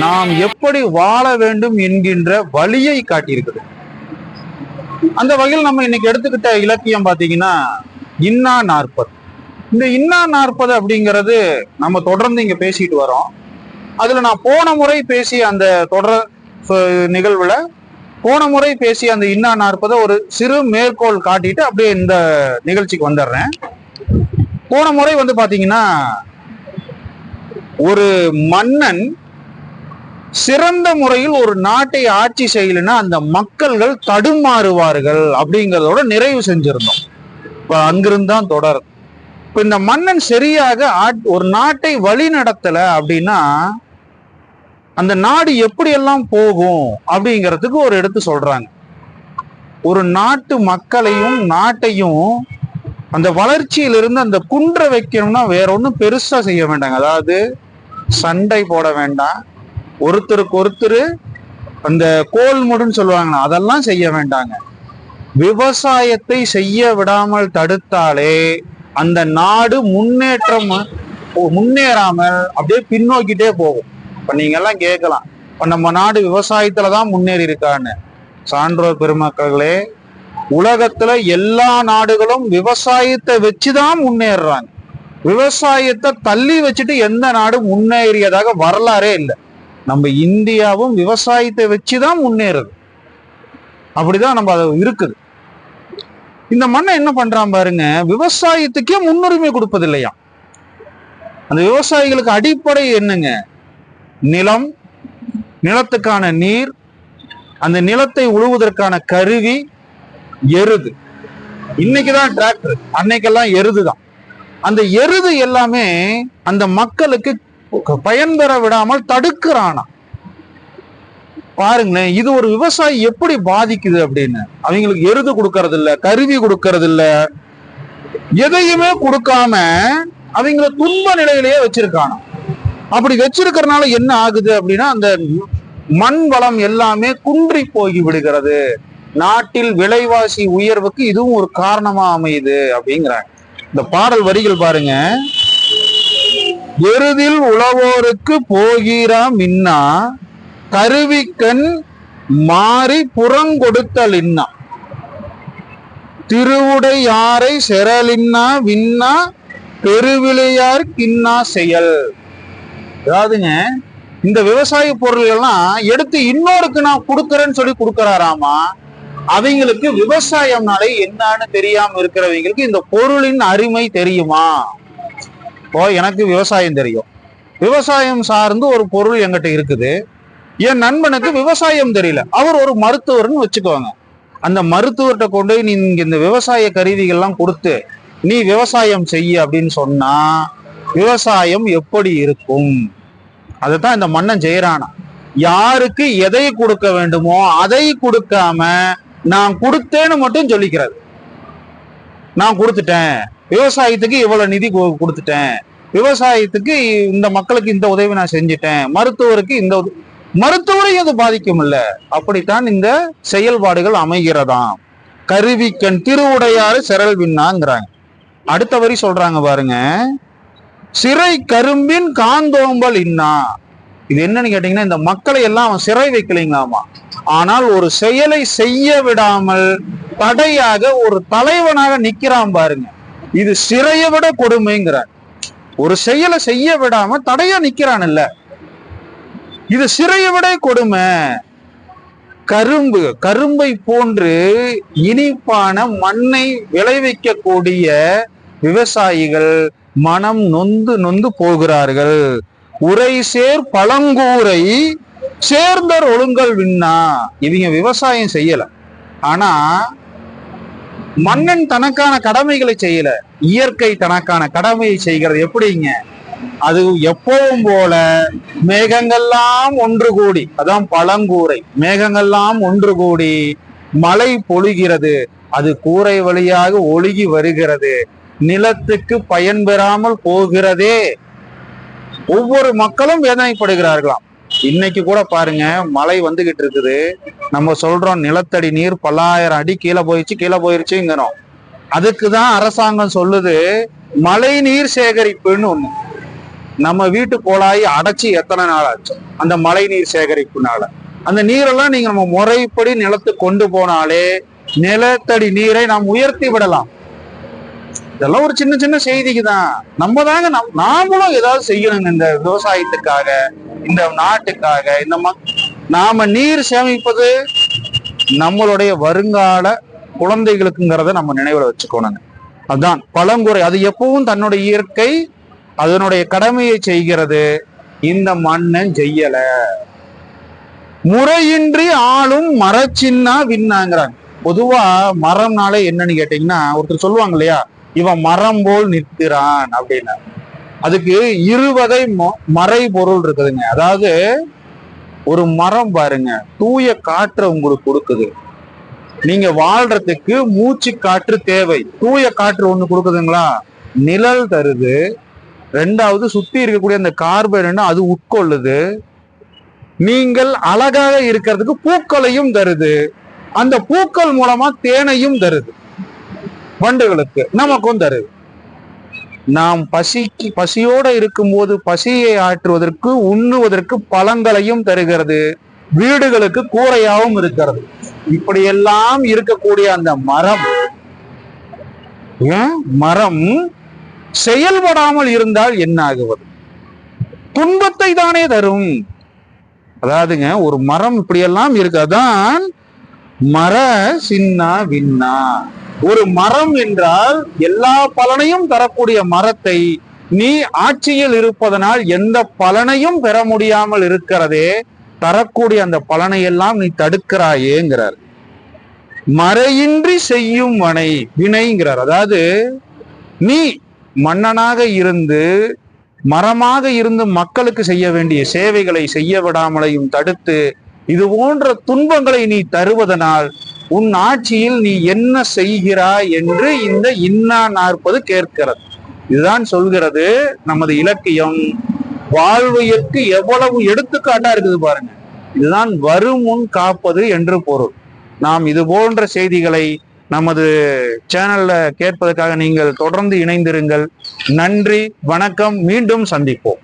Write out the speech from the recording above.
நாம் எப்படி வாழ வேண்டும் என்கின்ற வழியை காட்டியிருக்குது அந்த வகையில் நம்ம இன்னைக்கு எடுத்துக்கிட்ட இலக்கியம் பார்த்தீங்கன்னா இன்னா நாற்பது. இந்த இன்னா நாற்பது அப்படிங்கிறது நம்ம தொடர்ந்து இங்க பேசிட்டு வரோம். அதுல நான் போன முறை பேசிய அந்த தொடர் நிகழ்வுல போன முறை பேசிய அந்த இன்னா நாற்பதை ஒரு சிறு மேற்கோள் காட்டிட்டு அப்படியே இந்த நிகழ்ச்சிக்கு வந்துடுறேன். போன முறை வந்து பாத்தீங்கன்னா ஒரு மன்னன் சிறந்த முறையில் ஒரு நாட்டை ஆட்சி செய்யலைன்னா அந்த மக்கள்கள் தடுமாறுவார்கள் அப்படிங்கிறதோட நிறைவு செஞ்சிருந்தோம். இப்போ அங்கிருந்து தான் தொடர் இப்ப இந்த மன்னன் சரியாக ஆட்- ஒரு நாட்டை வழி நடத்தல அப்படின்னா அந்த நாடு எப்படியெல்லாம் போகும் அப்படிங்கிறதுக்கு ஒரு எடுத்து சொல்றாங்க. ஒரு நாட்டு மக்களையும் நாட்டையும் அந்த வளர்ச்சியிலிருந்து அந்த குன்ற வைக்கணும்னா வேற ஒன்றும் பெருசா செய்ய வேண்டாங்க. அதாவது சண்டை போட வேண்டாம். ஒருத்தருக்கு ஒருத்தர் அந்த கோல்முடுன்னு சொல்லுவாங்கண்ணா அதெல்லாம் செய்ய வேண்டாங்க. விவசாயத்தை செய்ய விடாமல் தடுத்தாலே அந்த நாடு முன்னேற்றம் முன்னேறாமல் அப்படியே பின்னோக்கிட்டே போகும். இப்ப நீங்க எல்லாம் கேட்கலாம் இப்ப நம்ம நாடு விவசாயத்துல தான் முன்னேறி இருக்கான்னு. சான்றோர் பெருமக்களே உலகத்துல எல்லா நாடுகளும் விவசாயத்தை வச்சுதான் முன்னேறுறாங்க. விவசாயத்தை தள்ளி வச்சுட்டு எந்த நாடு முன்னேறியதாக வரலாறே இல்லை. நம்ம இந்தியாவும் விவசாயத்தை வச்சுதான் முன்னேறுது. அப்படிதான் நம்ம அது இருக்குது. இந்த மண்ணை என்ன பண்றான் பாருங்க விவசாயத்துக்கே முன்னுரிமை கொடுப்பது இல்லையா அந்த விவசாயிகளுக்கு அடிப்படை என்னங்க? நிலம் நிலத்துக்கான நீர் அந்த நிலத்தை உழுவதற்கான கருவி எருது. இன்னைக்குதான் டிராக்டர் அன்னைக்கெல்லாம் எருது தான் அந்த எருது எல்லாமே அந்த மக்களுக்கு பயன் பெற விடாமல் தடுக்கிறானா? பாருங்களேன் இது ஒரு விவசாயி எப்படி பாதிக்குது அப்படின்னு. அவங்களுக்கு எருது கொடுக்கறது இல்ல கருவி கொடுக்கறது இல்ல எதையுமே கொடுக்காம அவங்கள துன்ப நிலையிலேயே வச்சிருக்கானா? அப்படி வச்சிருக்கிறதுனால என்ன ஆகுது அப்படின்னா அந்த மண் வளம் எல்லாமே குன்றி போய் விடுகிறது. நாட்டில் விலைவாசி உயர்வுக்கு இதுவும் ஒரு காரணமா அமையுது அப்படிங்கிறாங்க. இந்த பாடல் வரிகள் பாருங்க. எருதில் உழவோருக்கு போகிறா மின்னா கருவிக்கண் மாறி புறங்கொடுத்தலின்னா திருவுடையாரை திருவுடை யாரை செரலின்னா விண்ணா பெருவிளையார் கின்னா செயல். அதாவதுங்க இந்த விவசாய பொருள்கள்லாம் எடுத்து இன்னொருக்கு நான் கொடுக்கறேன்னு சொல்லி கொடுக்கறாராமா அவங்களுக்கு விவசாயம்னாலே என்னன்னு தெரியாம இருக்கிறவங்களுக்கு இந்த பொருளின் அருமை தெரியுமா? இப்போ எனக்கு விவசாயம் தெரியும். விவசாயம் சார்ந்து ஒரு பொருள் என்கிட்ட இருக்குது. என் நண்பனுக்கு விவசாயம் தெரியல. அவர் ஒரு மருத்துவர்னு வச்சுக்கோங்க. அந்த மருத்துவர்கிட்ட கொண்டு போய் நீங்க இந்த விவசாய கருவிகள்லாம் கொடுத்து நீ விவசாயம் செய்ய அப்படின்னு சொன்னா விவசாயம் எப்படி இருக்கும்? அதைத்தான் இந்த மன்னன் ஜெயரானா யாருக்கு எதை கொடுக்க வேண்டுமோ அதை கொடுக்காம நான் கொடுத்தேன்னு மட்டும் சொல்லிக்கிறது நான் கொடுத்துட்டேன். விவசாயத்துக்கு இவ்வளவு நிதி கொடுத்துட்டேன். விவசாயத்துக்கு இந்த மக்களுக்கு இந்த உதவி நான் செஞ்சுட்டேன். மருத்துவருக்கு இந்த மருத்துவரையும் அது பாதிக்கும் இல்ல அப்படித்தான் இந்த செயல்பாடுகள் அமைகிறதாம். கருவிக்கண் திருவுடையாறு செரல் விண்ணாங்கிறாங்க. அடுத்த வரி சொல்றாங்க பாருங்க. சிறை கரும்பின் காந்தோம்பல் இன்னா. இது என்னன்னு கேட்டீங்கன்னா இந்த மக்களை எல்லாம் அவன் சிறை வைக்கலைங்களாமா. ஆனால் ஒரு செயலை செய்ய விடாமல் தடையாக ஒரு தலைவனாக நிக்கிறான் பாருங்க. இது சிறையை விட கொடுமைங்கிறார். ஒரு செயலை செய்ய விடாம தடையா நிக்கிறான் இல்ல. இது சிறையை விட கொடுமை. கரும்பு கரும்பை போன்று இனிப்பான மண்ணை விளைவிக்கக்கூடிய விவசாயிகள் மனம் நொந்து நொந்து போகிறார்கள். உரை சேர் பழங்கூரை சேர்ந்தர் ஒழுங்கல் விண்ணா. இவங்க விவசாயம் செய்யல. ஆனா மன்னன் தனக்கான கடமைகளை செய்யல. இயற்கை தனக்கான கடமையை செய்கிறது எப்படிங்க? அது எப்பவும் போல மேகங்கள்லாம் ஒன்று கூடி அதான் பழங்கூரை மேகங்கள்லாம் ஒன்று கூடி மழை பொழிகிறது. அது கூரை வழியாக ஒழுகி வருகிறது. நிலத்துக்கு பயன் பெறாமல் போகிறதே. ஒவ்வொரு மக்களும் வேதனைப்படுகிறார்களாம். இன்னைக்கு கூட பாருங்க மழை வந்துகிட்டு இருக்குது. நம்ம சொல்றோம் நிலத்தடி நீர் பல்லாயிரம் அடி கீழே போயிடுச்சு கீழே போயிருச்சுங்கிறோம். அதுக்கு தான் அரசாங்கம் சொல்லுது மழை நீர் சேகரிப்புன்னு ஒண்ணு. நம்ம வீட்டு குழாய் அடைச்சி எத்தனை நாள் ஆச்சு? அந்த மழை நீர் சேகரிப்புனால. அந்த நீரெல்லாம் நீங்க நம்ம முறைப்படி நிலத்துக்கு கொண்டு போனாலே நிலத்தடி நீரை நாம் உயர்த்தி விடலாம். இதெல்லாம் ஒரு சின்ன சின்ன செய்திக்கு தான் நம்ம தாங்க நம்- நாமளும் ஏதாவது செய்யணுங்க இந்த விவசாயத்துக்காக. இந்த நாட்டுக்காக இந்த நாம நீர் சேமிப்பது நம்மளுடைய வருங்கால குழந்தைகளுக்குங்கிறத நம்ம நினைவுல வச்சுக்கணுங்க. அதான் பழங்குறை அது எப்பவும் தன்னுடைய இயற்கை அதனுடைய கடமையை செய்கிறது. இந்த மன்னன் செய்யல. முறையின்றி ஆளும் மரச்சின்னா விண்ணாங்கிறாங்க பொதுவா மரம்னாலே என்னன்னு கேட்டீங்கன்னா ஒருத்தர் சொல்லுவாங்க இல்லையா? இவன் மரம் போல் நிற்கிறான் அப்படின்னு. அதுக்கு இருவகை மொ- மறை பொருள் இருக்குதுங்க. அதாவது ஒரு மரம் பாருங்க தூய காற்று உங்களுக்கு கொடுக்குது. நீங்க வாழ்றதுக்கு மூச்சு காற்று தேவை. தூய காற்று ஒண்ணு கொடுக்குதுங்களா? நிழல் தருது. ரெண்டாவது சுத்தி இருக்கக்கூடிய அந்த கார்பன் அது உட்கொள்ளுது. நீங்கள் அழகாக இருக்கிறதுக்கு பூக்களையும் தருது. அந்த பூக்கள் மூலமா தேனையும் தருது. வண்டுகளுக்கு நமக்கும் தருது. நாம் பசிக்கு பசியோட இருக்கும்போது பசியை ஆற்றுவதற்கு உண்ணுவதற்கு பழங்களையும் தருகிறது. வீடுகளுக்கு கூரையாவும் இருக்கிறது. இப்படியெல்லாம் இருக்கக்கூடிய அந்த மரம் மரம் செயல்படாமல் இருந்தால் என்ன ஆகுவது துன்பத்தை தானே தரும். அதாவதுங்க ஒரு மரம் இப்படியெல்லாம் இருக்கதான் மர சின்னா வின்னா. ஒரு மரம் என்றால் எல்லா பலனையும் தரக்கூடிய மரத்தை நீ ஆட்சியில் இருப்பதனால் எந்த பலனையும் பெற முடியாமல் இருக்கிறதே தரக்கூடிய அந்த பலனை எல்லாம் நீ தடுக்கிறாயேங்கிறார். மறையின்றி செய்யும் வனை வினைங்கிறார். அதாவது நீ மன்னனாக இருந்து மரமாக இருந்து மக்களுக்கு செய்ய வேண்டிய சேவைகளை செய்ய விடாமலையும் தடுத்து இது போன்ற துன்பங்களை நீ தருவதனால் உன் ஆட்சியில் நீ என்ன செய்கிறாய் என்று இந்த இன்னா நாற்பது கேட்கிறது. இதுதான் சொல்கிறது நமது இலக்கியம். வாழ்வியற்கு எவ்வளவு எடுத்துக்காட்டா இருக்குது பாருங்க. இதுதான் வருமுன் காப்பது என்று பொருள். நாம் இது போன்ற செய்திகளை நமது சேனல்ல கேட்பதற்காக நீங்கள் தொடர்ந்து இணைந்திருங்கள். நன்றி வணக்கம் மீண்டும் சந்திப்போம்.